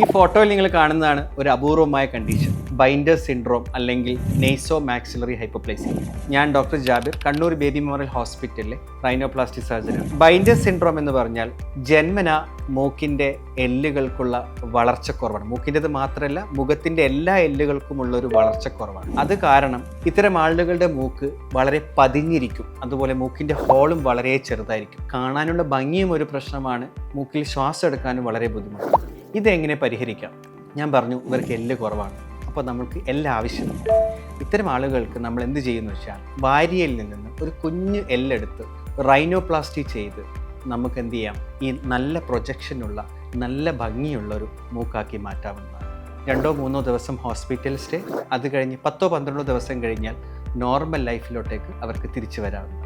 ഈ ഫോട്ടോയിൽ നിങ്ങൾ കാണുന്നതാണ് ഒരു അപൂർവമായ കണ്ടീഷൻ ബൈൻഡർ സിൻഡ്രോം അല്ലെങ്കിൽ നെയ്സോ മാക്സിലറി ഹൈപ്പോപ്ലേസി ഞാൻ doctor Jabir Kannur baby memorial ഹോസ്പിറ്റലിലെ റൈനോപ്ലാസ്റ്റിക് സർജനാണ് ബൈൻഡർ സിൻഡ്രോം എന്ന് പറഞ്ഞാൽ ജന്മന മൂക്കിന്റെ എല്ലുകൾക്കുള്ള വളർച്ചക്കുറവാണ്. മൂക്കിന്റെത് മാത്രമല്ല മുഖത്തിന്റെ എല്ലാ എല്ലുകൾക്കുമുള്ള ഒരു വളർച്ചക്കുറവാണ്. അത് കാരണം ഇത്തരം ആളുകളുടെ മൂക്ക് വളരെ പതിഞ്ഞിരിക്കും. അതുപോലെ മൂക്കിന്റെ ഹോളും വളരെ ചെറുതായിരിക്കും. കാണാനുള്ള ഭംഗിയും ഒരു പ്രശ്നമാണ്. മൂക്കിൽ ശ്വാസം എടുക്കാനും വളരെ ബുദ്ധിമുട്ടാണ്. ഇതെങ്ങനെ പരിഹരിക്കാം? ഞാൻ പറഞ്ഞു ഇവർക്ക് എല്ല് കുറവാണ്. അപ്പോൾ നമുക്ക് എല്ലാ ആവശ്യമാണ്. ഇത്തരം ആളുകൾക്ക് നമ്മൾ എന്ത് ചെയ്യുന്നു വെച്ചാൽ വാരിയയിൽ നിന്ന് ഒരു കുഞ്ഞ് എല്ലെടുത്ത് റൈനോപ്ലാസ്റ്റി ചെയ്ത് നമുക്ക് എന്ത് ചെയ്യാം? ഈ നല്ല പ്രൊജക്ഷനുള്ള നല്ല ഭംഗിയുള്ളൊരു മൂക്കാക്കി മാറ്റാവുന്നതാണ്. രണ്ടോ മൂന്നോ ദിവസം ഹോസ്പിറ്റൽ സ്റ്റേ അത് കഴിഞ്ഞ് പത്തോ പന്ത്രണ്ടോ ദിവസം കഴിഞ്ഞാൽ നോർമൽ ലൈഫിലോട്ടേക്ക് അവർക്ക് തിരിച്ചു വരാവുന്നതാണ്.